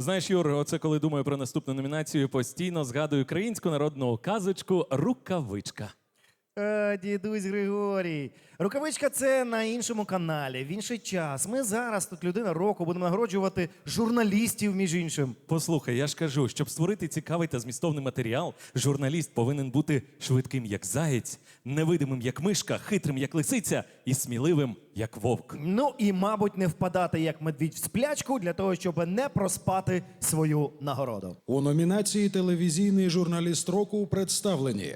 Знаєш, Юр, оце коли думаю про наступну номінацію, постійно згадую українську народну казочку Рукавичка. Е, дідусь Григорій. Рукавичка це на іншому каналі, в інший час. Ми зараз тут людина року будемо нагороджувати журналістів, між іншим. Послухай, я ж кажу, щоб створити цікавий та змістовний матеріал, журналіст повинен бути швидким, як заєць, невидимим, як мишка, хитрим, як лисиця, і сміливим, як вовк. Ну і, мабуть, не впадати як медвідь в сплячку для того, щоб не проспати свою нагороду. У номінації Телевізійний журналіст року представлені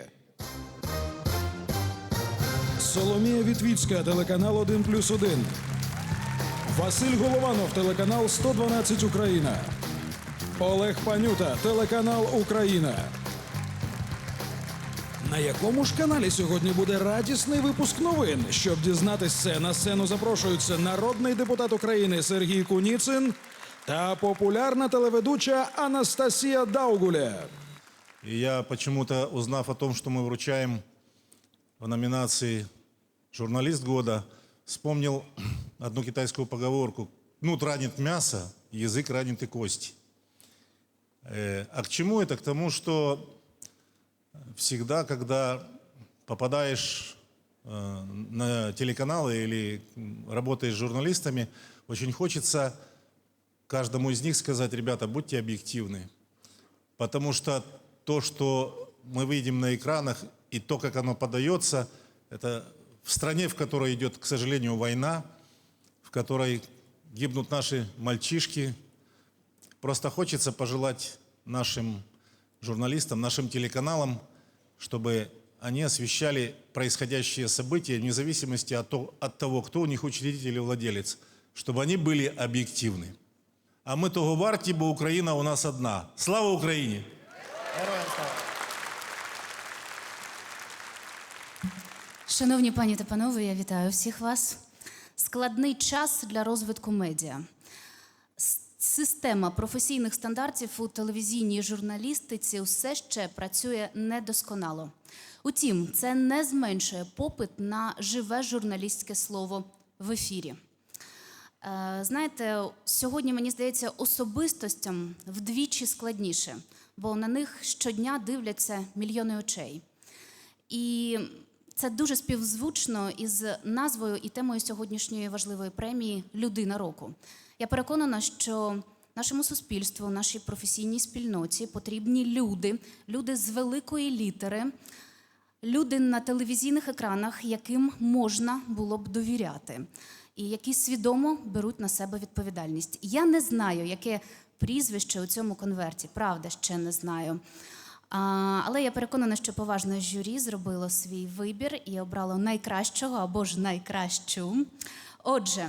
Соломія Вітвіцька, телеканал 1 плюс 1. Василь Голованов, телеканал 112 Україна. Олег Панюта, телеканал Україна. На якому ж каналі сьогодні буде радісний випуск новин? Щоб дізнатись це, на сцену запрошуються народний депутат України Сергій Куніцин та популярна телеведуча Анастасія Даугуля. Я почему-то, узнав о том, что мы вручаем в номинации «Журналист года», вспомнил одну китайскую поговорку «Кнут ранит мясо, язык ранит и кости». Э, А к чему это? К тому, что всегда, когда попадаешь э, на телеканалы или работаешь с журналистами, очень хочется каждому из них сказать, ребята, будьте объективны. Потому что то, что мы видим на экранах, и то, как оно подается, это в стране, в которой идет, к сожалению, война, в которой гибнут наши мальчишки. Просто хочется пожелать нашим журналистам, нашим телеканалам, чтобы они освещали происходящие события вне зависимости от, то- от того, кто у них учредитель или владелец, чтобы они были объективны. А ми того варті, бо Україна у нас одна. Слава Україні! Шановні пані та панове, я вітаю всіх вас. Складний час для розвитку медіа. Система професійних стандартів у телевізійній журналістиці все ще працює недосконало. Утім, це не зменшує попит на живе журналістське слово в ефірі. Е, Знаєте, сьогодні мені здається особистостям вдвічі складніше, бо на них щодня дивляться мільйони очей. І це дуже співзвучно із назвою і темою сьогоднішньої важливої премії Людина року. Я переконана, що нашому суспільству, нашій професійній спільноті потрібні люди, люди з великої літери, люди на телевізійних екранах, яким можна було б довіряти, і які свідомо беруть на себе відповідальність. Я не знаю, яке прізвище у цьому конверті, правда, ще не знаю. Але я переконана, що поважне журі зробило свій вибір і обрало найкращого або ж найкращу. Отже,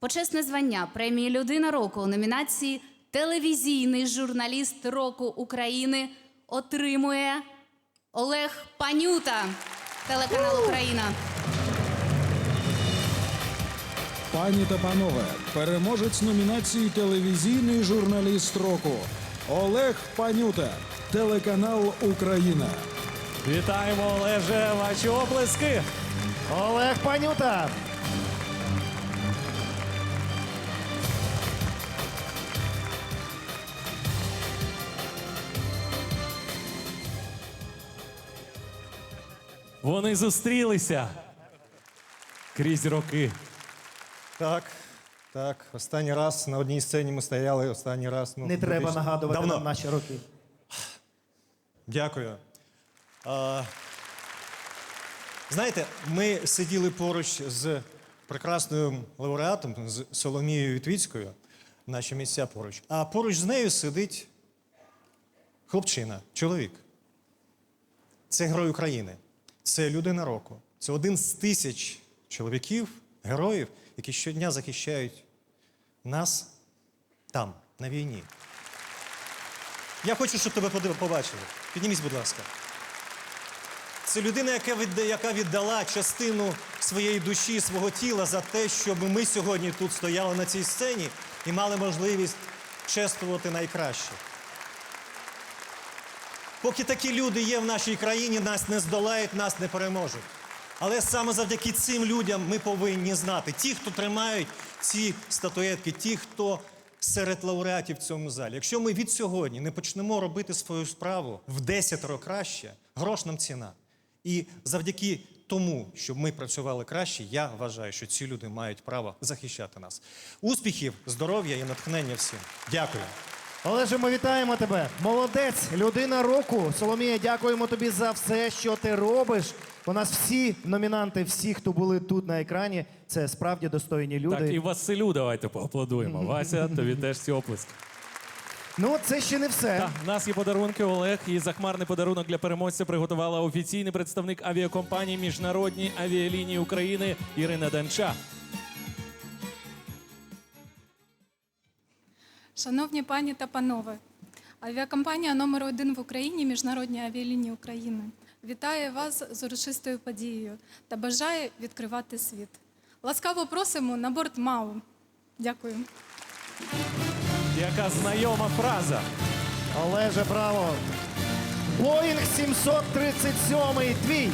почесне звання премії Людина року у номінації Телевізійний журналіст року України отримує Олег Панюта, телеканал Україна. Пані та панове, переможець номінації Телевізійний журналіст року Олег Панюта, телеканал Україна. Вітаємо, Олеже, ваші оплески! Олег Панюта. Вони зустрілися крізь роки. Так, так. Останній раз на одній сцені ми стояли, останній раз. Ну, Не треба 2000 нагадувати Давно. нам наші роки. Дякую. А, знаєте, ми сиділи поруч з прекрасною лауреатом, з Соломією Вітвіцькою, наші місця поруч. А поруч з нею сидить хлопчина, чоловік. Це герой України, це людина року. Це один з тисяч чоловіків, героїв, які щодня захищають нас там, на війні. Я хочу, щоб тебе побачили. Підніміть, будь ласка. Це людина, яка віддала частину своєї душі, свого тіла за те, щоб ми сьогодні тут стояли на цій сцені і мали можливість чествувати найкраще. Поки такі люди є в нашій країні, нас не здолають, нас не переможуть. Але саме завдяки цим людям ми повинні знати. Ті, хто тримають ці статуетки, ті, хто серед лауреатів в цьому залі. Якщо ми від сьогодні не почнемо робити свою справу в 10 краще, грош нам ціна. І завдяки тому, щоб ми працювали краще, я вважаю, що ці люди мають право захищати нас. Успіхів, здоров'я і натхнення всім. Дякую. Олеже, ми вітаємо тебе. Молодець, людина року. Соломія, дякуємо тобі за все, що ти робиш. У нас всі номінанти, всі, хто були тут на екрані, це справді достойні люди. Так, і Василю давайте поаплодуємо. Вася, тобі теж ці оплески. Ну, це ще не все. Так, в нас є подарунки. Олег і захмарний подарунок для переможця приготувала офіційний представник авіакомпанії Міжнародні авіалінії України Ірина Данча. Шановні пані та панове, авіакомпанія номер один в Україні Міжнародні авіалінії України вітає вас з урочистою подією та бажає відкривати світ. Ласкаво просимо на борт МАУ. Дякую. Яка знайома фраза. Олеже, браво. Боїнг 737 твій.